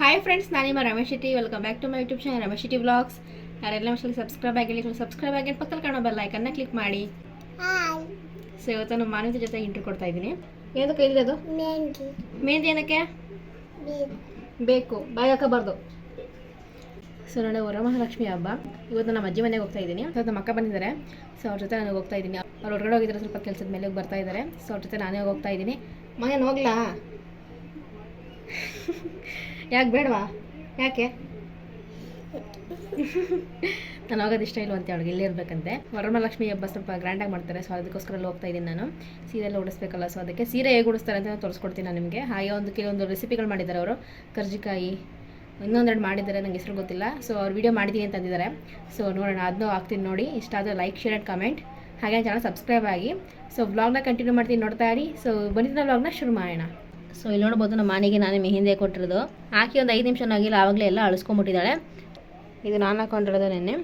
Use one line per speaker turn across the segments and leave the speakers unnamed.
Hi friends ನಾನು ನಿಮ್ಮ Ramesh Shetty. Welcome back to my YouTube channel Ramesh Shetty vlogs ಯಾರೆಲ್ಲ ಮಕ್ಕಳಿಗೆ subscribe ಆಗಿಲ್ಲ ಸಬ್ಸ್ಕ್ರೈಬ್ ಆಗಿ ಪಕ್ಕದಲ್ಲಿ ಕಾಣೋ ಬೆಲ್ ಐಕನ್ನ ಕ್ಲಿಕ್ ಮಾಡಿ. ಸೊ ಇವತ್ತು ನಮ್ಮ ಮಾನವದ ಜೊತೆ ಇಂಟ್ರ್ ಕೊಡ್ತಾ ಇದ್ದೀನಿ. ಏನದು ಕೈ
ಅದು?
ಮೆಹಂದಿ. ಏನಕ್ಕೆ?
ಬೇಕು.
ಬಾಯ್ ಬಾಯಿ ಹಾಕಬಾರ್ದು ಸೊ ನಾನು ವರಮಹಾಲಕ್ಷ್ಮಿ ಹಬ್ಬ. ಇವತ್ತು ನಮ್ಮ ಅಜ್ಜಿ ಮನೆಗೆ ಹೋಗ್ತಾ ಇದ್ದೀನಿ. ಸೊ ನಮ್ಮ ಅಕ್ಕ ಬಂದಿದ್ದಾರೆ. ಸೊ ಅವ್ರ ಜೊತೆ ನಾನು ಹೋಗ್ತಾ ಇದ್ದೀನಿ. ಅವ್ರು ಹೊರಗಡೆ ಹೋಗಿದ್ದಾರೆ ಸ್ವಲ್ಪ ಕೆಲಸದ ಮೇಲೆ ಬರ್ತಾ ಇದ್ದಾರೆ. ಸೊ ಅವ್ರ ಜೊತೆ ನಾನೇ ಹೋಗ್ತಾ ಇದ್ದೀನಿ. ಮನೆ ಹೋಗ್ಲಾ? ಯಾಕೆ ಬೇಡವಾ? ಯಾಕೆ? ನಾನು ಹೋಗೋದು ಇಷ್ಟ ಇಲ್ಲ ಅಂತ ಅವಳಿಗೆ ಇಲ್ಲೇ ಇರಬೇಕಂತೆ. ವರಮಹಾಲಕ್ಷ್ಮಿ ಹಬ್ಬ ಸ್ವಲ್ಪ ಗ್ರ್ಯಾಂಡಾಗಿ ಮಾಡ್ತಾರೆ ಸೊ ಅದಕ್ಕೋಸ್ಕರ ಹೋಗ್ತಾ ಇದ್ದೀನಿ ನಾನು. ಸೀರೆ ಎಲ್ಲ ಉಡಿಸ್ಬೇಕಲ್ಲ ಸೊ ಅದಕ್ಕೆ ಸೀರೆ ಹೇಗೆ ಉಡಿಸ್ತಾರೆ ಅಂತ ತೋರಿಸ್ಕೊಡ್ತೀನಿ ನಾನು ನಿಮಗೆ. ಹಾಗೆ ಒಂದು ಕೆಲವೊಂದು ರೆಸಿಪಿಗಳು ಮಾಡಿದ್ದಾರೆ ಅವರು. ಕರ್ಜಿಕಾಯಿ, ಇನ್ನೊಂದೆರಡು ಮಾಡಿದ್ದಾರೆ ನನಗೆ ಹೆಸರು ಗೊತ್ತಿಲ್ಲ. ಸೊ ಅವ್ರು ವಿಡಿಯೋ ಮಾಡಿದ್ದೀನಿ ಅಂತ ಅಂದಿದ್ದಾರೆ. ಸೊ ನೋಡೋಣ ಅದನ್ನೂ ಹಾಕ್ತೀನಿ ನೋಡಿ. ಇಷ್ಟ ಆದರೆ ಲೈಕ್ ಶೇರ್ ಆ್ಯಂಡ್ ಕಮೆಂಟ್ ಹಾಗೆ ಚಾನಲ್ ಸಬ್ಸ್ಕ್ರೈಬ್ ಆಗಿ. ಸೊ ವ್ಲಾಗ್ನ ಕಂಟಿನ್ಯೂ ಮಾಡ್ತೀನಿ ನೋಡ್ತಾ ಇರಿ. ಸೊ ಬಂದಿದ್ದ ವ್ಲಾಗ್ನ ಶುರು ಮಾಡೋಣ. ಸೊ ಇಲ್ಲಿ ನೋಡ್ಬೋದು ನಮ್ಮ ಮನೆಗೆ ನಾನೇ ಮೆಹಿಂದಿ ಕೊಟ್ಟಿರೋದು. ಹಾಕಿ ಒಂದು ಐದು ನಿಮಿಷ ಆಗಿಲ್ಲ ಆವಾಗಲೇ ಎಲ್ಲ ಅಳಿಸ್ಕೊಂಬಿಟ್ಟಿದ್ದಾಳೆ ಇದು ನಾನು ಹಾಕೊಂಡಿರೋದು ನೆನ್ನೆ.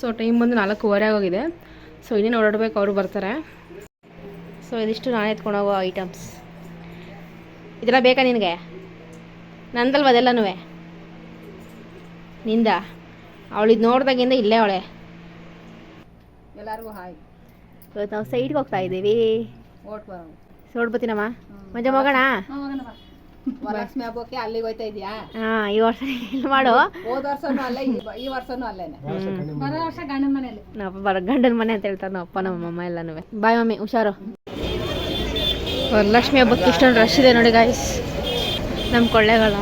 ಸೊ ಟೈಮ್ ಬಂದು ನಾಲ್ಕೂವರೆ ಆಗೋಗಿದೆ. ಸೊ ಇನ್ನೇನು ಓಡಾಡ್ಬೇಕು ಅವರು ಬರ್ತಾರೆ. ಸೊ ಇದಿಷ್ಟು ನಾನೇ ಎತ್ಕೊಂಡು ಹೋಗೋ ಐಟಮ್ಸ್ ಇದೆಲ್ಲ ಬೇಕಾ ನಿನಗೆ? ನಂದಲ್ವ ಅದೆಲ್ಲನೂ? ನಿಂದ? ಅವಳಿದು ನೋಡ್ದಾಗಿಂದ ಇಲ್ಲೇ ಅವಳೆ.
ಎಲ್ಲರಿಗೂ ಹಾಯ್.
ಇವತ್ತು ನಾವು ಸೈಡ್ಗೆ ಹೋಗ್ತಾ ಇದ್ದೀವಿ.
ಓಟ್ ಬರೋಣ.
ನೋಡ್ಬತ್ತೀನಮ್ಮ? ಮಂಜ ಹೋಗೋಣ
ವರಲಕ್ಷ್ಮಿ ಹಬ್ಬಕ್ಕೆ ಅಲ್ಲಿಗೆ ಹೋಯ್ತಾ ಇದೀಯಾ
ಹಾಂ ಈ ವರ್ಷ ಇಲ್ಲಿ ಮಾಡು?
ಹೋದ ವರ್ಷನೂ ಅಲ್ಲೇ ಈ ವರ್ಷನೂ ಅಲ್ಲೇನೆ. ಬರೋ ವರ್ಷ ಗಂಡನ ಮನೆಯಲ್ಲಿ.
ನಾವು ಬರ ಗಂಡನ ಮನೆ ಅಂತ ಹೇಳ್ತಾರೆ ನಮ್ಮ ಅಪ್ಪ ನಮ್ಮ ಅಮ್ಮ ಎಲ್ಲನೂ. ಬಾಯ್ ಮಮ್ಮಿ ಹುಷಾರು. ವರಲಕ್ಷ್ಮಿ ಹಬ್ಬಕ್ಕೆ ಇಷ್ಟೊಂದು ರಶ್ ಇದೆ ನೋಡಿ ಗಾಯ್ಸ್ ನಮ್ಮ ಕೊಳ್ಳೆಗಳ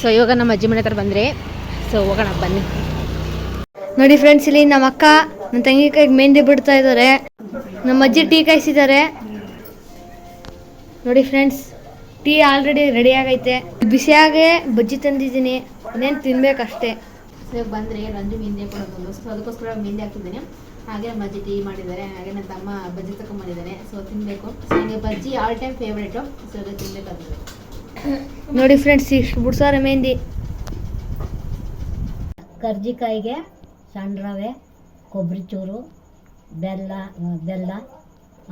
ಸೊ ಇವಾಗ ನಮ್ಮ ಅಜ್ಜಿ ಮನೆ ಹತ್ರ ಬಂದರೆ ಸೊ ಹೋಗೋಣ ಬನ್ನಿ.
ನೋಡಿ ಫ್ರೆಂಡ್ಸ್ ಇಲ್ಲಿ ನಮ್ಮ ಅಕ್ಕ ನನ್ನ ತಂಗಿ ಕೈಗೆ ಮೆಹಂದಿ ಬಿಡ್ತಾ ಇದ್ದಾರೆ ನಮ್ಮ ಅಜ್ಜಿ ಟೀ ಕಾಯಿಸಿದ್ದಾರೆ. ನೋಡಿ ಫ್ರೆಂಡ್ಸ್ ಟೀ ಆಲ್ರೆಡಿ ರೆಡಿ ಆಗೈತೆ. ಬಿಸಿಯಾಗೆ ಬಜ್ಜಿ ತಂದಿದ್ದೀನಿ. ಇನ್ನೇನು ತಿನ್ಬೇಕಷ್ಟೇ.
ಬಂದರೆ ರಂಜು ಮೆಹಂದಿ ಕೊಡೋದು ಸೊ ಅದಕ್ಕೋಸ್ಕರ ಮೆಹಂದಿ ಹಾಕಿದ್ದೀನಿ. ಹಾಗೆ ನಮ್ಮ ಅಜ್ಜಿ ಟೀ ಮಾಡಿದ್ದಾರೆ. ಹಾಗೆ ನನ್ನ ತಮ್ಮ ಬಜ್ಜಿ ತಗೊಂಡ್ಬಂದಿದ್ದಾನೆ ಸೊ ತಿನ್ನಬೇಕು ಸೊ ನನಗೆ bajji all time favourite so ಅದು ತಿನ್ಬೇಕಾಗ್ತದೆ
ನೋಡಿ ಫ್ರೆಂಡ್ಸ್ ಇಷ್ಟು ಬಿಡ್ಸಾರ ಮೆಹಂದಿ
ಕರ್ಜಿಕಾಯಿಗೆ ಸಣ್ಣ ರವೆ ಕೊಬ್ಬರಿ ಚೂರು ಬೆಲ್ಲ ಬೆಲ್ಲ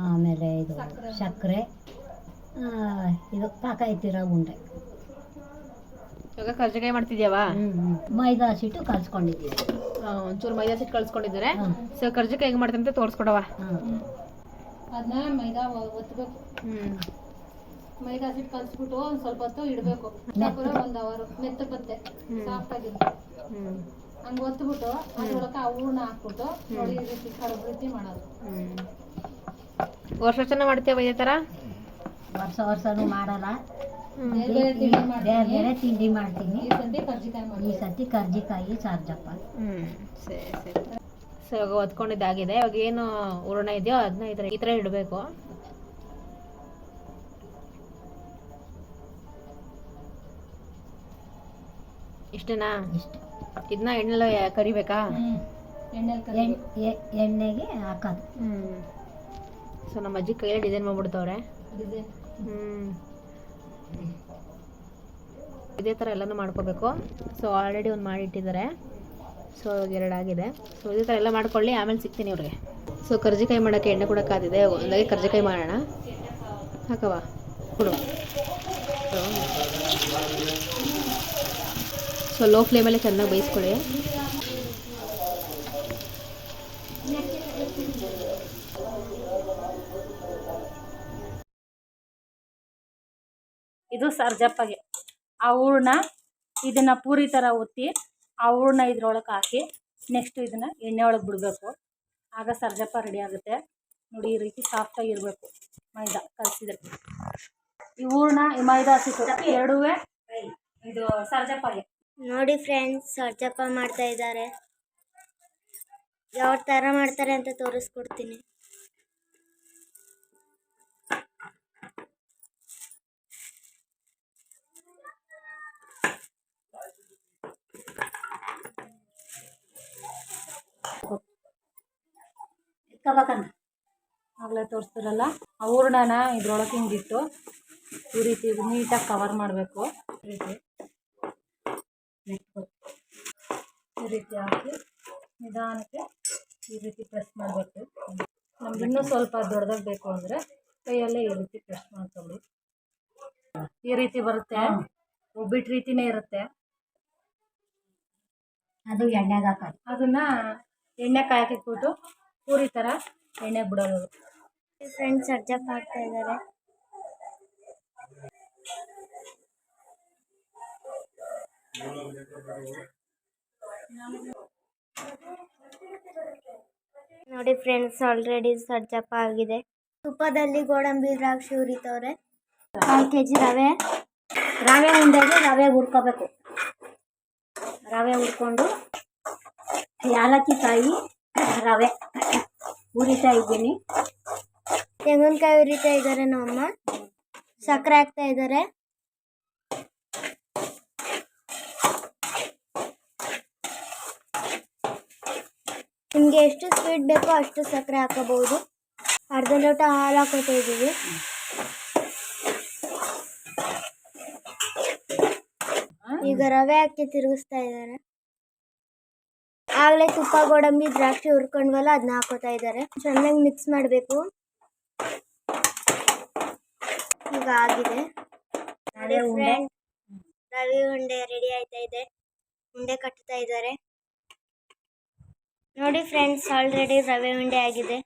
ಆಮೇಲೆ ಇದು ಸಕ್ಕರೆ. ಇದು ಪಾಕ ಎತ್ತಿರೋ ಉಂಡೆ.
ಇವಾಗ ಕರ್ಜಿಕಾಯಿ ಮಾಡ್ತಿದ್ಯಾವಾ?
ಮೈದಾ ಹಸಿಟ್ಟು ಕಲ್ಸ್ಕೊಂಡಿದ್ದೀವಿ
ಒಂಚೂರು ಮೈದಾ ಹಸಿಟ್ಟು ಕಳ್ಸ್ಕೊಂಡಿದ್ದಾರೆ. ಸೊ ಕರ್ಜಿಕಾಯಿ ಹೆಂಗೆ ಮಾಡ್ತೀನಿ ಅಂತ ತೋರಿಸ್ಕೊಡವ
ಅದನ್ನ ಮೈದಾ ಒತ್ತಬೇಕು
ಹ್ಞೂ
ಮೈದಾ ಸಿಟ್ಟು ಕಲ್ಸ್ಬಿಟ್ಟು ಒಂದು ಸ್ವಲ್ಪ ಹೊತ್ತು ಇಡಬೇಕು. ಒಂದು ಅವರು ಮೆತ್ತ ಬತ್ತೆ ಸಾಫ್ಟ್ ಆಗಿ ಹಂಗ ಒತ್ಬಿಟ್ಟು ಅದ್ರೊಳಗೆ ಆ ಹೂರ್ಣ ಹಾಕ್ಬಿಟ್ಟು ನೋಡಿ ಈ ರೀತಿ ಕಡುಬು ರೀತಿ ಮಾಡೋದು.
ವರ್ಷ ವರ್ಷನ ಮಾಡ್ತೇವೆ ಇದೇ ಥರ
ವರ್ಷ ವರ್ಷನೂ ಮಾಡಲ್ಲ.
ಬೇರೆ ತಿಂಡಿ
ಬೇರೆ ಮಾಡ್ತೀನಿ.
ಈ ಸಂತೆ ಕರ್ಜಿಕಾಯಿ ಮಾಡಿ
ಈ ಸತಿ ಕರ್ಜಿಕಾಯಿ ಸಾರ್ಜಪ್ಪ
ಹ್ಞೂ ಸರಿ ಸರಿ. ಸೊ ಇವಾಗ ಒತ್ಕೊಂಡಿದ್ದಾಗಿದೆ. ಇವಾಗ ಏನು ಹೂರಣ ಇದೆಯೋ ಅದನ್ನ ಈ ಥರ ಈ ಥರ ಇಡಬೇಕು. ಇಷ್ಟೇನಾ?
ಇಷ್ಟ
ಇದನ್ನ ಎಣ್ಣೆಲ್ಲ ಕರಿಬೇಕಾ?
ಎಣ್ಣೆಲಿ ಕರಿ
ಎಣ್ಣೆಗೆ ಹಾಕೋದು.
ಹ್ಞೂ ಸೊ ನಮ್ಮ ಅಜ್ಜಿ ಕೈಯಲ್ಲಿ ಡಿಸೈನ್ ಮಾಡ್ಬಿಡ್ತವ್ರೆ. ಹ್ಞೂ ಇದೇ ಥರ ಎಲ್ಲನೂ ಮಾಡ್ಕೋಬೇಕು. ಸೊ ಆಲ್ರೆಡಿ ಒಂದು ಮಾಡಿಟ್ಟಿದ್ದಾರೆ ಸೊ ಇವಾಗ ಎರಡು ಆಗಿದೆ. ಸೊ ಇದೇ ಥರ ಎಲ್ಲ ಮಾಡ್ಕೊಳ್ಳಿ ಆಮೇಲೆ ಸಿಗ್ತೀನಿ ಅವ್ರಿಗೆ ಸೊ ಕರ್ಜಿಕಾಯಿ ಮಾಡೋಕ್ಕೆ ಎಣ್ಣೆ ಕೂಡ ಕಾದಿದೆ. ಒಂದಾಗಿ ಕರ್ಜಿಕಾಯಿ ಮಾಡೋಣ. ಹಾಕವಾ ಕೊಡು. ಸೊ ಲೋ ಫ್ಲೇಮಲ್ಲಿ ಚೆನ್ನಾಗಿ ಬೇಯಿಸ್ಕೊಳ್ಳಿ.
ಇದು ಸರ್ಜಪ್ಪಗೆ. ಆ ಹೂರ್ಣ ಇದನ್ನ ಪೂರಿ ಥರ ಒತ್ತಿ ಆ ಹೂರ್ಣ ಇದ್ರೊಳಗೆ ಹಾಕಿ ನೆಕ್ಸ್ಟ್ ಇದನ್ನು ಎಣ್ಣೆ ಒಳಗೆ ಬಿಡಬೇಕು. ಆಗ ಸರ್ಜಪ್ಪ ರೆಡಿ ಆಗುತ್ತೆ. ನೋಡಿ ಈ ರೀತಿ ಸಾಫ್ಟಾಗಿ ಇರಬೇಕು. ಮೈದಾ ಕಲಸಿದ್ರೆ. ಈ ಹೂರ್ಣ, ಈ ಮೈದಾ ಹಸಿಟ್ಟು ಎರಡೂ ಇದು ಸರ್ಜಪ್ಪಗೆ.
ನೋಡಿ ಫ್ರೆಂಡ್ಸ್ ಸರ್ಜಪ್ಪ ಮಾಡ್ತಾ ಇದ್ದಾರೆ. ಯಾವ ಥರ ಮಾಡ್ತಾರೆ ಅಂತ ತೋರಿಸ್ಕೊಡ್ತೀನಿ.
ಆಗ್ಲೇ ಆಗಲೇ ತೋರಿಸ್ತಿರಲ್ಲ ಹೂರ್ಣನ ಇದ್ರೊಳಗೆ ಹಿಂಗಿಟ್ಟು ಈ ರೀತಿ ನೀಟಾಗಿ ಕವರ್ ಮಾಡಬೇಕು. ಈ ಈ ರೀತಿ ಹಾಕಿ ನಿಧಾನಕ್ಕೆ ಈ ರೀತಿ ಪ್ರೆಸ್ ಮಾಡಬೇಕು. ನಮ್ಗೆ ಇನ್ನೂ ಸ್ವಲ್ಪ ದೊಡ್ಡದಾಗಿ ಬೇಕು ಅಂದರೆ ಕೈಯಲ್ಲೇ ಈ ರೀತಿ ಪ್ರೆಸ್ ಮಾಡ್ಕೊಳ್ಳಿ. ಈ ರೀತಿ ಬರುತ್ತೆ. ಒಬ್ಬಿಟ್ಟು ರೀತಿನೇ ಇರುತ್ತೆ.
ಅದು ಎಣ್ಣೆಗೆ ಹಾಕೋದು
ಅದನ್ನ ಎಣ್ಣೆ ಕಾಯಕ್ಕಿಟ್ಬಿಟ್ಟು ಪೂರಿ ಥರ ಎಣ್ಣೆ ಬಿಡೋದು.
ಫ್ರೆಂಡ್ಸ್ ಅಡ್ಜಸ್ಟ್ ಮಾಡ್ತಾ ಇದ್ದಾರೆ. ನೋಡಿ ಫ್ರೆಂಡ್ಸ್ ಆಲ್ರೆಡಿ ಸರ್ಜಪ್ಪ ಆಗಿದೆ. ತುಪ್ಪದಲ್ಲಿ ಗೋಡಂಬಿ ದ್ರಾಕ್ಷಿ ಉರಿತವ್ರೆ ಕಾಲು ಕೆ ಜಿ ರವೆ.
ರವೆ ಉಂಡೆಗೆ ರವೆ ಹುರ್ಕೋಬೇಕು. ರವೆ ಹುರ್ಕೊಂಡು ಯಾಲಕ್ಕಿ ಕಾಯಿ, ರವೆ ಉರಿತಾ ಇದ್ದೀನಿ.
ತೆಂಗಿನಕಾಯಿ ಉರಿತಾ ಇದ್ದಾರೆ ನಮ್ಮಮ್ಮ. ಸಕ್ಕರೆ ಹಾಕ್ತಾ ಇದ್ದಾರೆ. ನಿಮಗೆ ಎಷ್ಟು ಸ್ವೀಟ್ ಬೇಕೋ ಅಷ್ಟು ಸಕ್ಕರೆ ಹಾಕೋಬಹುದು. ಅರ್ಧ ಲೋಟ ಹಾಲು ಹಾಕೋತಾ ಇದ್ದೀವಿ. ಈಗ ರವೆ ಹಾಕಿ ತಿರುಗಿಸ್ತಾ ಇದ್ದಾರೆ. ಆಗಲೇ ತುಪ್ಪ ಗೋಡಂಬಿ ದ್ರಾಕ್ಷಿ ಹುರ್ಕೊಂಡ್ವಲ್ಲ ಅದನ್ನ ಹಾಕೋತಾ ಇದ್ದಾರೆ. ಚೆನ್ನಾಗಿ ಮಿಕ್ಸ್ ಮಾಡಬೇಕು. ಈಗ ಆಗಿದೆ. ರವೆ ಉಂಡೆ ರೆಡಿ ಆಯ್ತಾ ಇದೆ. ಉಂಡೆ ಕಟ್ತಾ ಇದ್ದಾರೆ. ನೋಡಿ ಫ್ರೆಂಡ್ಸ್ ಆಲ್ರೆಡಿ ರವೆ ಉಂಡೆ ಆಗಿದೆ.